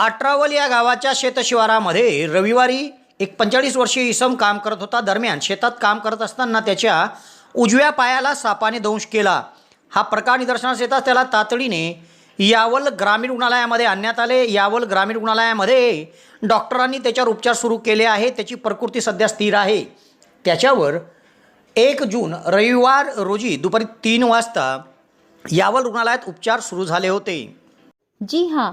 अठरावल या गावाच्या शेतशिवारामध्ये रविवारी एक पंचेचाळीस वर्षीय इसम काम करत होता. दरम्यान शेतात काम करत असताना त्याच्या उजव्या पायाला सापाने दंश केला. हा प्रकार निदर्शनास येताच त्याला तातडीने यावल ग्रामीण रुग्णालयामध्ये आणण्यात आले. यावल ग्रामीण रुग्णालयामध्ये डॉक्टरांनी त्याच्यावर उपचार सुरू केले आहे. त्याची प्रकृती सध्या स्थिर आहे. त्याच्यावर एक जून रविवार रोजी दुपारी तीन वाजता यावल रुग्णालयात उपचार सुरू झाले होते. जी हां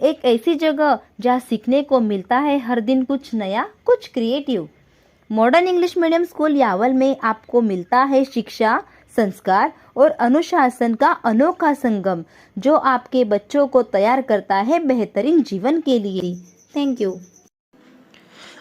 एक ऐसी जगह जहाँ सीखने को मिलता है हर दिन कुछ नया कुछ creative modern English medium school Yawal में आपको मिलता है शिक्षा संस्कार और अनुशासन का अनोखा संगम जो आपके बच्चों को तैयार करता है बेहतरीन जीवन के लिए. थैंक यू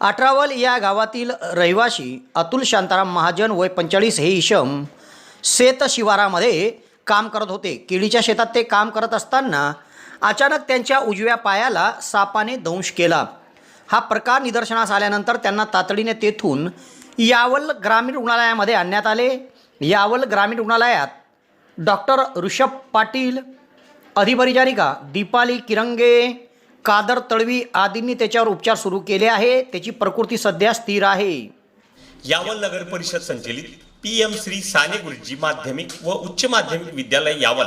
अठरावल या गावातील रहिवासी अतुल शांताराम महाजन वय पंचेचाळीस हे ईशम शेत शिवारामध्ये काम करत होते. केळीच्या शेतात ते काम करत असताना अचानक त्यांच्या उजव्या पायाला सापाने दंश केला. हा प्रकार निदर्शनास आल्यानंतर त्यांना तातडीने तेथून यावल ग्रामीण रुग्णालयामध्ये आणण्यात आले. यावल ग्रामीण रुग्णालयात डॉक्टर ऋषभ पाटील अधिपरिचारिका दीपाली किरंगे कादर तळवी आदींनी त्याच्यावर उपचार सुरू केले आहे. त्याची प्रकृती सध्या स्थिर आहे. यावल नगर परिषद संचलित पी एम श्री साने गुरुजी माध्यमिक व उच्च माध्यमिक विद्यालय यावल.